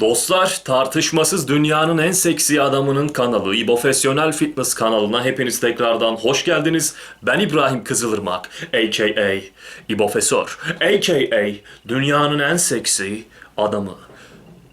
Dostlar tartışmasız dünyanın en seksi adamının kanalı İbofesyonel Fitness kanalına hepiniz tekrardan hoş geldiniz. Ben İbrahim Kızılırmak aka İbofesör aka dünyanın en seksi adamı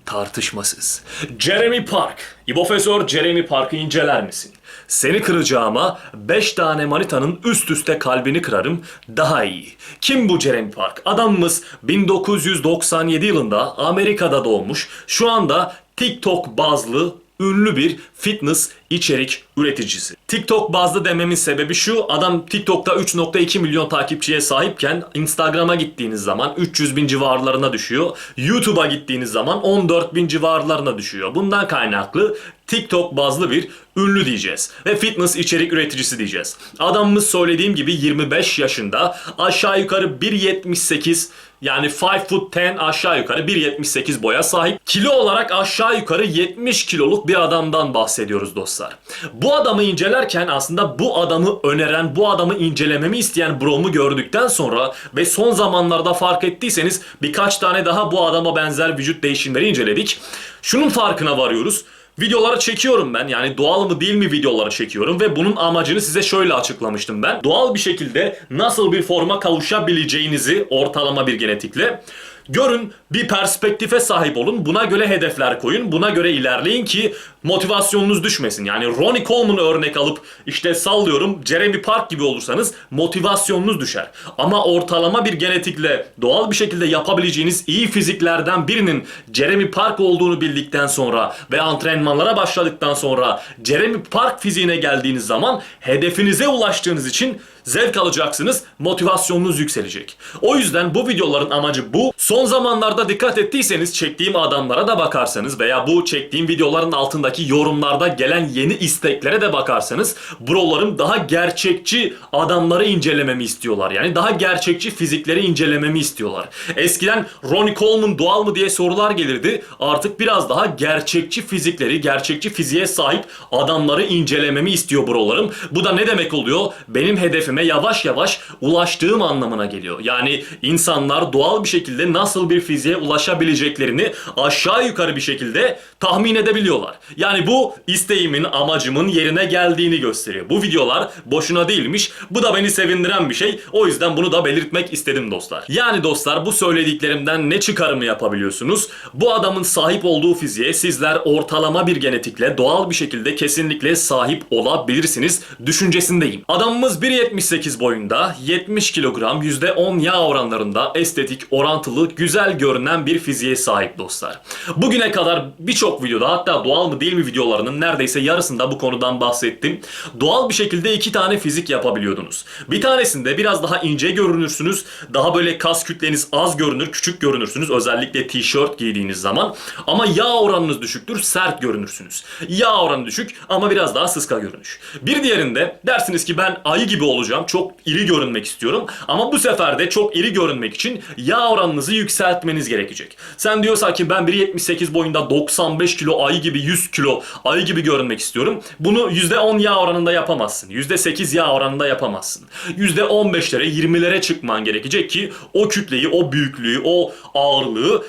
tartışmasız. Jeremy Park. İbofesör Jeremy Park'ı inceler misin? Seni kıracağıma 5 tane manitanın üst üste kalbini kırarım daha iyi. Kim bu Jeremy Park? Adamımız 1997 yılında Amerika'da doğmuş. Şu anda TikTok bazlı ünlü bir fitness içerik üreticisi. TikTok bazlı dememin sebebi şu. Adam TikTok'ta 3.2 milyon takipçiye sahipken Instagram'a gittiğiniz zaman 300 bin civarlarına düşüyor. YouTube'a gittiğiniz zaman 14 bin civarlarına düşüyor. Bundan kaynaklı TikTok bazlı bir ünlü diyeceğiz. Ve fitness içerik üreticisi diyeceğiz. Adamımız söylediğim gibi 25 yaşında aşağı yukarı 1.78 yani 5 foot 10 aşağı yukarı 1.78 boya sahip. Kilo olarak aşağı yukarı 70 kiloluk bir adamdan bahsediyoruz dostlar. Bu adamı incelerken aslında bu adamı öneren, bu adamı incelememi isteyen bromu gördükten sonra ve son zamanlarda fark ettiyseniz birkaç tane daha bu adama benzer vücut değişimleri inceledik. Şunun farkına varıyoruz. Videoları çekiyorum ben. Yani doğal mı değil mi videoları çekiyorum ve bunun amacını size şöyle açıklamıştım ben. Doğal bir şekilde nasıl bir forma kavuşabileceğinizi ortalama bir genetikle görün, bir perspektife sahip olun. Buna göre hedefler koyun. Buna göre ilerleyin ki motivasyonunuz düşmesin. Yani Ronnie Coleman'ı örnek alıp işte sallıyorum Jeremy Park gibi olursanız motivasyonunuz düşer. Ama ortalama bir genetikle doğal bir şekilde yapabileceğiniz iyi fiziklerden birinin Jeremy Park olduğunu bildikten sonra ve antrenmanlara başladıktan sonra Jeremy Park fiziğine geldiğiniz zaman hedefinize ulaştığınız için zevk alacaksınız, motivasyonunuz yükselecek. O yüzden bu videoların amacı bu. Son zamanlarda dikkat ettiyseniz çektiğim adamlara da bakarsanız veya bu çektiğim videoların altındaki yorumlarda gelen yeni isteklere de bakarsanız brolarım daha gerçekçi adamları incelememi istiyorlar. Yani daha gerçekçi fizikleri incelememi istiyorlar. Eskiden Ronnie Coleman doğal mı diye sorular gelirdi. Artık biraz daha gerçekçi fizikleri, gerçekçi fiziğe sahip adamları incelememi istiyor brolarım. Bu da ne demek oluyor? Benim hedefime yavaş yavaş ulaştığım anlamına geliyor. Yani insanlar doğal bir şekilde nasıl bir fiziğe ulaşabileceklerini aşağı yukarı bir şekilde tahmin edebiliyorlar. Yani bu isteğimin, amacımın yerine geldiğini gösteriyor. Bu videolar boşuna değilmiş. Bu da beni sevindiren bir şey. O yüzden bunu da belirtmek istedim dostlar. Yani dostlar bu söylediklerimden ne çıkarımı yapabiliyorsunuz? Bu adamın sahip olduğu fiziğe sizler ortalama bir genetikle doğal bir şekilde kesinlikle sahip olabilirsiniz düşüncesindeyim. Adamımız 1.78 boyunda 70 kilogram %10 yağ oranlarında estetik, orantılı, güzel görünen bir fiziğe sahip dostlar. Bugüne kadar birçok videoda hatta doğal mı değil mi videolarının neredeyse yarısında bu konudan bahsettim. Doğal bir şekilde iki tane fizik yapabiliyordunuz. Bir tanesinde biraz daha ince görünürsünüz. Daha böyle kas kütleniz az görünür, küçük görünürsünüz. Özellikle tişört giydiğiniz zaman. Ama yağ oranınız düşüktür, sert görünürsünüz. Yağ oranı düşük ama biraz daha sıska görünüş. Bir diğerinde dersiniz ki ben ayı gibi olacağım. Çok iri görünmek istiyorum. Ama bu sefer de çok iri görünmek için yağ oranınızı yükseltmeniz gerekecek. Sen diyorsan ki ben 1.78 boyunda 95 kilo ayı gibi 100 kilo ayı gibi görünmek istiyorum. Bunu %10 yağ oranında yapamazsın. %8 yağ oranında yapamazsın. %15'lere 20'lere çıkman gerekecek ki o kütleyi, o büyüklüğü, o ağırlığı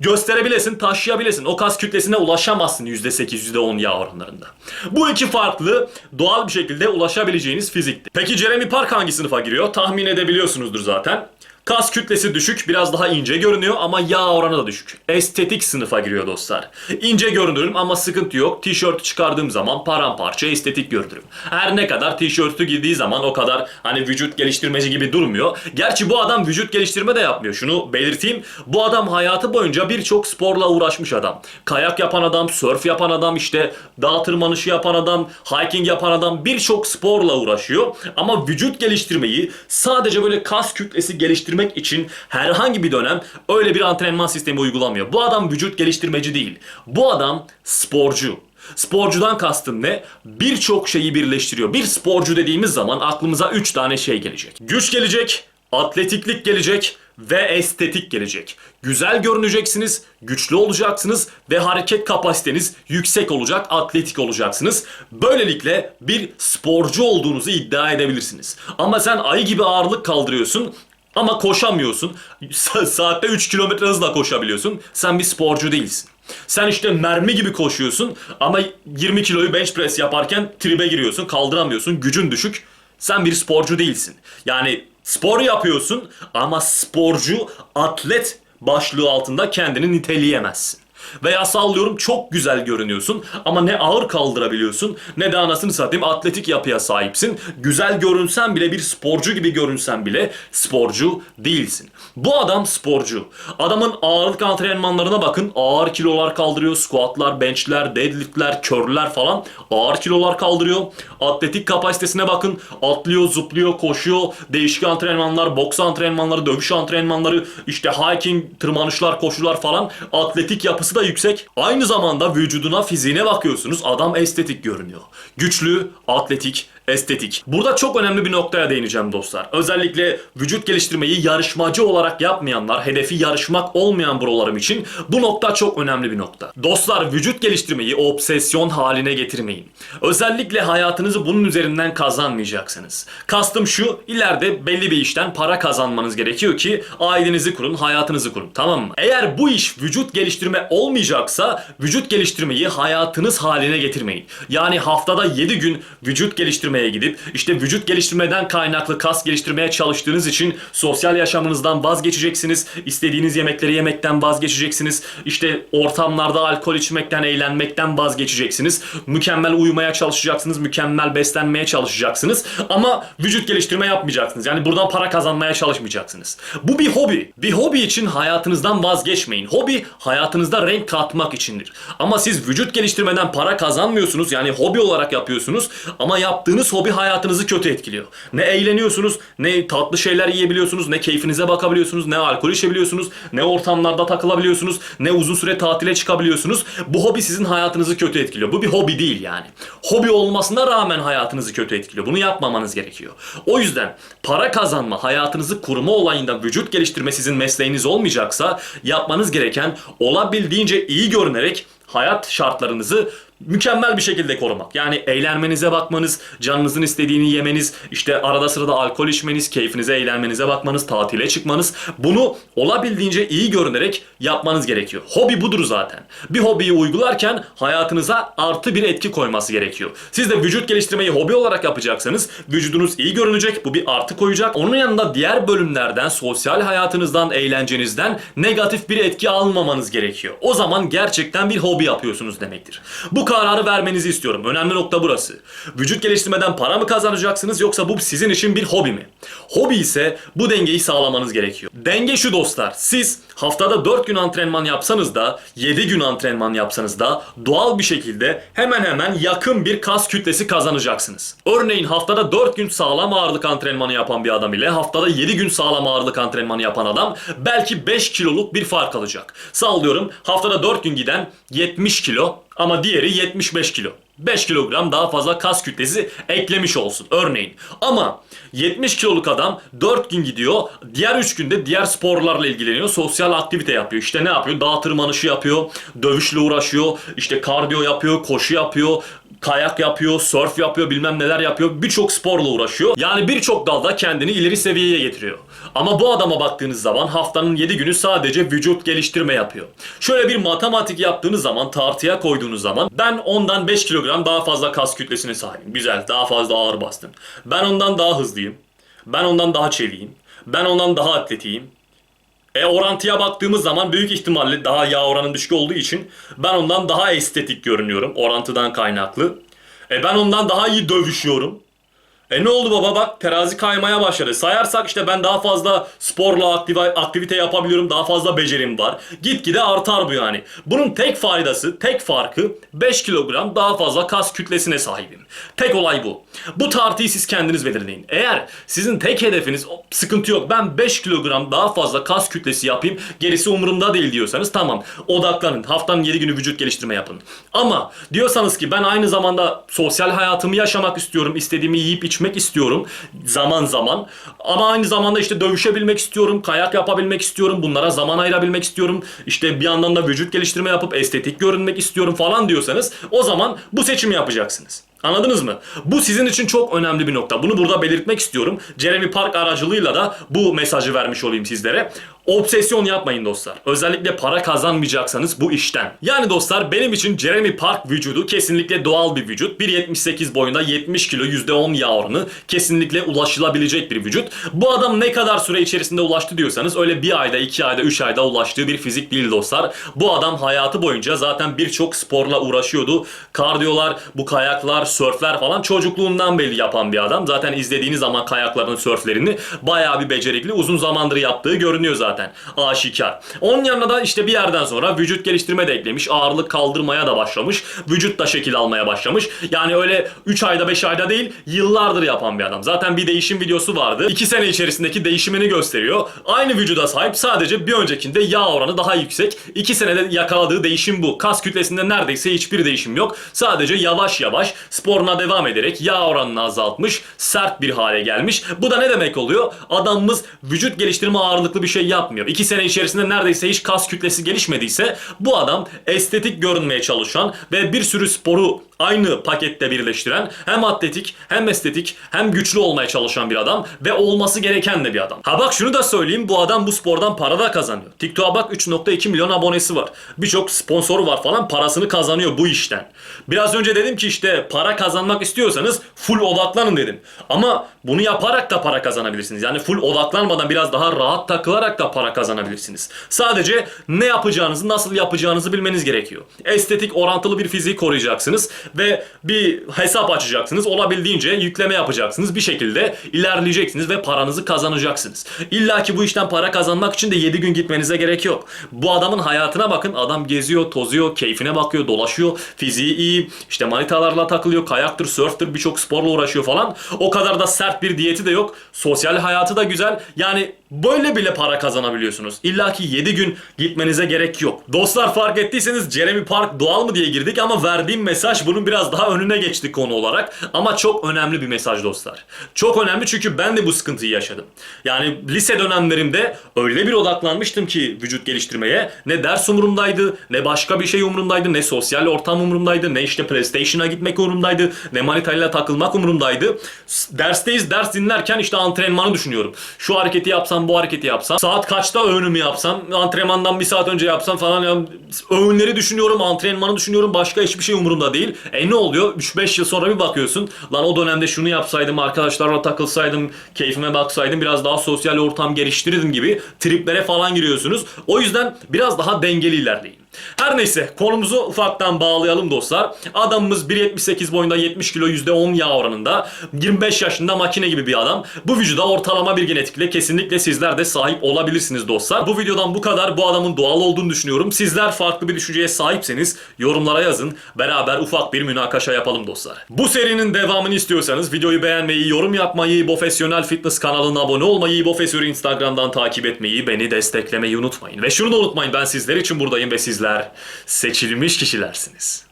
gösterebilesin, taşıyabilesin. O kas kütlesine ulaşamazsın %8, %10 yağ oranlarında. Bu iki farklı doğal bir şekilde ulaşabileceğiniz fizikti. Peki Jeremy Park hangi sınıfa giriyor? Tahmin edebiliyorsunuzdur zaten. Kas kütlesi düşük, biraz daha ince görünüyor ama yağ oranı da düşük. Estetik sınıfa giriyor dostlar. İnce görünürüm ama sıkıntı yok. Tişörtü çıkardığım zaman paramparça estetik görünürüm. Her ne kadar tişörtü giydiği zaman o kadar hani vücut geliştirmeci gibi durmuyor. Gerçi bu adam vücut geliştirme de yapmıyor. Şunu belirteyim. Bu adam hayatı boyunca birçok sporla uğraşmış adam. Kayak yapan adam, surf yapan adam, işte dağ tırmanışı yapan adam, hiking yapan adam birçok sporla uğraşıyor. Ama vücut geliştirmeyi sadece böyle kas kütlesi geliştirmek için herhangi bir dönem öyle bir antrenman sistemi uygulamıyor. Bu adam vücut geliştirmeci değil. Bu adam sporcu. Sporcudan kastım ne? Birçok şeyi birleştiriyor. Bir sporcu dediğimiz zaman aklımıza 3 tane şey gelecek. Güç gelecek, atletiklik gelecek ve estetik gelecek. Güzel görüneceksiniz, güçlü olacaksınız ve hareket kapasiteniz yüksek olacak, atletik olacaksınız. Böylelikle bir sporcu olduğunuzu iddia edebilirsiniz. Ama sen ayı gibi ağırlık kaldırıyorsun ama koşamıyorsun. Sa- Saatte 3 kilometre hızla koşabiliyorsun. Sen bir sporcu değilsin. Sen işte mermi gibi koşuyorsun ama 20 kiloyu bench press yaparken tribe giriyorsun, kaldıramıyorsun, gücün düşük. Sen bir sporcu değilsin. Yani spor yapıyorsun ama sporcu, atlet başlığı altında kendini niteleyemezsin. Veya sallıyorum çok güzel görünüyorsun ama ne ağır kaldırabiliyorsun ne de anasını satayım atletik yapıya sahipsin. Güzel görünsen bile bir sporcu gibi görünsen bile sporcu değilsin. Bu adam sporcu. Adamın ağırlık antrenmanlarına bakın. Ağır kilolar kaldırıyor. Squatlar, benchler, deadliftler, curl'ler falan ağır kilolar kaldırıyor. Atletik kapasitesine bakın. Atlıyor, zıplıyor, koşuyor. Değişik antrenmanlar, boks antrenmanları, dövüş antrenmanları, işte hiking, tırmanışlar, koşular falan. Atletik yapısı da yüksek. Aynı zamanda vücuduna, fiziğine bakıyorsunuz. Adam estetik görünüyor. Güçlü, atletik, estetik. Burada çok önemli bir noktaya değineceğim dostlar. Özellikle vücut geliştirmeyi yarışmacı olarak yapmayanlar, hedefi yarışmak olmayan brolarım için bu nokta çok önemli bir nokta. Dostlar vücut geliştirmeyi obsesyon haline getirmeyin. Özellikle hayatınızı bunun üzerinden kazanmayacaksınız. Kastım şu, ileride belli bir işten para kazanmanız gerekiyor ki ailenizi kurun, hayatınızı kurun. Tamam mı? Eğer bu iş vücut geliştirme olmayacaksa vücut geliştirmeyi hayatınız haline getirmeyin. Yani haftada 7 gün vücut geliştirmeye gidip işte vücut geliştirmeden kaynaklı kas geliştirmeye çalıştığınız için sosyal yaşamınızdan vazgeçeceksiniz. İstediğiniz yemekleri yemekten vazgeçeceksiniz. İşte ortamlarda alkol içmekten, eğlenmekten vazgeçeceksiniz. Mükemmel uyumaya çalışacaksınız. Mükemmel beslenmeye çalışacaksınız. Ama vücut geliştirme yapmayacaksınız. Yani buradan para kazanmaya çalışmayacaksınız. Bu bir hobi. Bir hobi için hayatınızdan vazgeçmeyin. Hobi hayatınızda renk katmak içindir. Ama siz vücut geliştirmeden para kazanmıyorsunuz. Yani hobi olarak yapıyorsunuz. Ama yaptığınız hobi hayatınızı kötü etkiliyor. Ne eğleniyorsunuz, ne tatlı şeyler yiyebiliyorsunuz, ne keyfinize bakabiliyorsunuz, ne alkol içebiliyorsunuz, ne ortamlarda takılabiliyorsunuz, ne uzun süre tatile çıkabiliyorsunuz. Bu hobi sizin hayatınızı kötü etkiliyor. Bu bir hobi değil yani. Hobi olmasına rağmen hayatınızı kötü etkiliyor. Bunu yapmamanız gerekiyor. O yüzden para kazanma, hayatınızı kurma olayında vücut geliştirme sizin mesleğiniz olmayacaksa yapmanız gereken olabildiğince iyi görünerek hayat şartlarınızı mükemmel bir şekilde korumak. Yani eğlenmenize bakmanız, canınızın istediğini yemeniz, işte arada sırada alkol içmeniz, keyfinize eğlenmenize bakmanız, tatile çıkmanız. Bunu olabildiğince iyi görünerek yapmanız gerekiyor. Hobi budur zaten. Bir hobiyi uygularken hayatınıza artı bir etki koyması gerekiyor. Siz de vücut geliştirmeyi hobi olarak yapacaksanız vücudunuz iyi görünecek. Bu bir artı koyacak. Onun yanında diğer bölümlerden, sosyal hayatınızdan, eğlencenizden negatif bir etki almamanız gerekiyor. O zaman gerçekten bir hobi yapıyorsunuz demektir. Bu kararı vermenizi istiyorum. Önemli nokta burası. Vücut geliştirmeden para mı kazanacaksınız yoksa bu sizin için bir hobi mi? Hobi ise bu dengeyi sağlamanız gerekiyor. Denge şu dostlar. Siz haftada 4 gün antrenman yapsanız da 7 gün antrenman yapsanız da doğal bir şekilde hemen hemen yakın bir kas kütlesi kazanacaksınız. Örneğin haftada 4 gün sağlam ağırlık antrenmanı yapan bir adam ile haftada 7 gün sağlam ağırlık antrenmanı yapan adam belki 5 kiloluk bir fark alacak. Sallıyorum haftada 4 gün giden 70 kilo ama diğeri 75 kilo. 5 kilogram daha fazla kas kütlesi eklemiş olsun örneğin. Ama 70 kiloluk adam 4 gün gidiyor. Diğer 3 günde diğer sporlarla ilgileniyor. Sosyal aktivite yapıyor. İşte ne yapıyor? Dağ tırmanışı yapıyor. Dövüşle uğraşıyor. işte kardiyo yapıyor. Koşu yapıyor. Kayak yapıyor, surf yapıyor, bilmem neler yapıyor. Birçok sporla uğraşıyor. Yani birçok dalda kendini ileri seviyeye getiriyor. Ama bu adama baktığınız zaman haftanın 7 günü sadece vücut geliştirme yapıyor. Şöyle bir matematik yaptığınız zaman, tartıya koyduğunuz zaman ben ondan 5 kilogram daha fazla kas kütlesine sahibim. Güzel, daha fazla ağır bastım. Ben ondan daha hızlıyım. Ben ondan daha çevikiyim. Ben ondan daha atletiyim. E orantıya baktığımız zaman büyük ihtimalle daha yağ oranı düşük olduğu için ben ondan daha estetik görünüyorum orantıdan kaynaklı. E ben ondan daha iyi dövüşüyorum. E ne oldu baba bak terazi kaymaya başladı. Sayarsak işte ben daha fazla sporla aktivite yapabiliyorum. Daha fazla becerim var. Gitgide artar bu yani. Bunun tek faydası, tek farkı 5 kilogram daha fazla kas kütlesine sahibim. Tek olay bu. Bu tartıyı siz kendiniz belirleyin. Eğer sizin tek hedefiniz "O, sıkıntı yok ben 5 kilogram daha fazla kas kütlesi yapayım gerisi umurumda değil diyorsanız tamam odaklanın. Haftanın 7 günü vücut geliştirme yapın. Ama diyorsanız ki ben aynı zamanda sosyal hayatımı yaşamak istiyorum. istediğimi yiyip içmek istiyorum zaman zaman. Ama aynı zamanda işte dövüşebilmek istiyorum. Kayak yapabilmek istiyorum. Bunlara zaman ayırabilmek istiyorum. İşte bir yandan da vücut geliştirme yapıp estetik görünmek istiyorum falan diyorsanız o zaman bu seçimi yapacaksınız. Anladınız mı? Bu sizin için çok önemli bir nokta. Bunu burada belirtmek istiyorum. Jeremy Park aracılığıyla da bu mesajı vermiş olayım sizlere. Obsesyon yapmayın dostlar. Özellikle para kazanmayacaksanız bu işten. Yani dostlar benim için Jeremy Park vücudu kesinlikle doğal bir vücut. 1.78 boyunda 70 kilo %10 yağ oranı kesinlikle ulaşılabilecek bir vücut. Bu adam ne kadar süre içerisinde ulaştı diyorsanız öyle bir ayda, iki ayda, üç ayda ulaştığı bir fizik değil dostlar. Bu adam hayatı boyunca zaten birçok sporla uğraşıyordu. Kardiyolar, bu kayaklar, sörfler falan çocukluğundan belli yapan bir adam. Zaten izlediğiniz zaman kayaklarını, sörflerini bayağı bir becerikli, uzun zamandır yaptığı görünüyor zaten. Aşikar. Onun yanına da işte bir yerden sonra vücut geliştirme de eklemiş. Ağırlık kaldırmaya da başlamış. Vücut da şekil almaya başlamış. Yani öyle 3 ayda 5 ayda değil yıllardır yapan bir adam. Zaten bir değişim videosu vardı. 2 sene içerisindeki değişimini gösteriyor. Aynı vücuda sahip sadece bir öncekinde yağ oranı daha yüksek. 2 senede yakaladığı değişim bu. Kas kütlesinde neredeyse hiçbir değişim yok. Sadece yavaş yavaş sporuna devam ederek yağ oranını azaltmış. Sert bir hale gelmiş. Bu da ne demek oluyor? Adamımız vücut geliştirme ağırlıklı bir şey yapmıyor. 2 sene içerisinde neredeyse hiç kas kütlesi gelişmediyse bu adam estetik görünmeye çalışan ve bir sürü sporu aynı pakette birleştiren hem atletik hem estetik hem güçlü olmaya çalışan bir adam ve olması gereken de bir adam. Ha bak şunu da söyleyeyim bu adam bu spordan para da kazanıyor. TikTok'a bak 3.2 milyon abonesi var. Birçok sponsoru var falan parasını kazanıyor bu işten. Biraz önce dedim ki işte para kazanmak istiyorsanız full odaklanın dedim. Ama bunu yaparak da para kazanabilirsiniz. Yani full odaklanmadan biraz daha rahat takılarak da para kazanabilirsiniz. Sadece ne yapacağınızı, nasıl yapacağınızı bilmeniz gerekiyor. Estetik, orantılı bir fiziği koruyacaksınız ve bir hesap açacaksınız. Olabildiğince yükleme yapacaksınız. Bir şekilde ilerleyeceksiniz ve paranızı kazanacaksınız. İlla ki bu işten para kazanmak için de 7 gün gitmenize gerek yok. Bu adamın hayatına bakın. Adam geziyor, tozuyor, keyfine bakıyor, dolaşıyor. Fiziği iyi. işte manitalarla takılıyor. Kayaktır, sörftür, birçok sporla uğraşıyor falan. O kadar da sert bir diyeti de yok. Sosyal hayatı da güzel. Yani böyle bile para kazanabiliyorsunuz. İlla ki 7 gün gitmenize gerek yok. Dostlar fark ettiyseniz Jeremy Park doğal mı diye girdik ama verdiğim mesaj bunun biraz daha önüne geçti konu olarak. Ama çok önemli bir mesaj dostlar. Çok önemli çünkü ben de bu sıkıntıyı yaşadım. Yani lise dönemlerimde öyle bir odaklanmıştım ki vücut geliştirmeye. Ne ders umurumdaydı, ne başka bir şey umurumdaydı, ne sosyal ortam umurumdaydı, ne işte PlayStation'a gitmek umurumdaydı, ne manitayla takılmak umurumdaydı. Dersteyiz, ders dinlerken işte antrenmanı düşünüyorum. Şu hareketi yapsam, bu hareketi yapsam, saat kaçta öğünümü yapsam, antrenmandan bir saat önce yapsam falan ya, öğünleri düşünüyorum, antrenmanı düşünüyorum, başka hiçbir şey umurumda değil. E ne oluyor? 3-5 yıl sonra bir bakıyorsun. Lan o dönemde şunu yapsaydım, arkadaşlarla takılsaydım, keyfime baksaydım, biraz daha sosyal ortam geliştirirdim gibi triplere falan giriyorsunuz. O yüzden biraz daha dengeli ilerleyin. Her neyse konumuzu ufaktan bağlayalım dostlar. Adamımız 1.78 boyunda 70 kilo %10 yağ oranında 25 yaşında makine gibi bir adam. Bu vücuda ortalama bir genetikle kesinlikle sizler de sahip olabilirsiniz dostlar. Bu videodan bu kadar. Bu adamın doğal olduğunu düşünüyorum. Sizler farklı bir düşünceye sahipseniz yorumlara yazın. Beraber ufak bir münakaşa yapalım dostlar. Bu serinin devamını istiyorsanız videoyu beğenmeyi, yorum yapmayı, Profesyonel Fitness kanalına abone olmayı, Profesör'ü Instagram'dan takip etmeyi, beni desteklemeyi unutmayın. Ve şunu da unutmayın ben sizler için buradayım ve sizler seçilmiş kişilersiniz.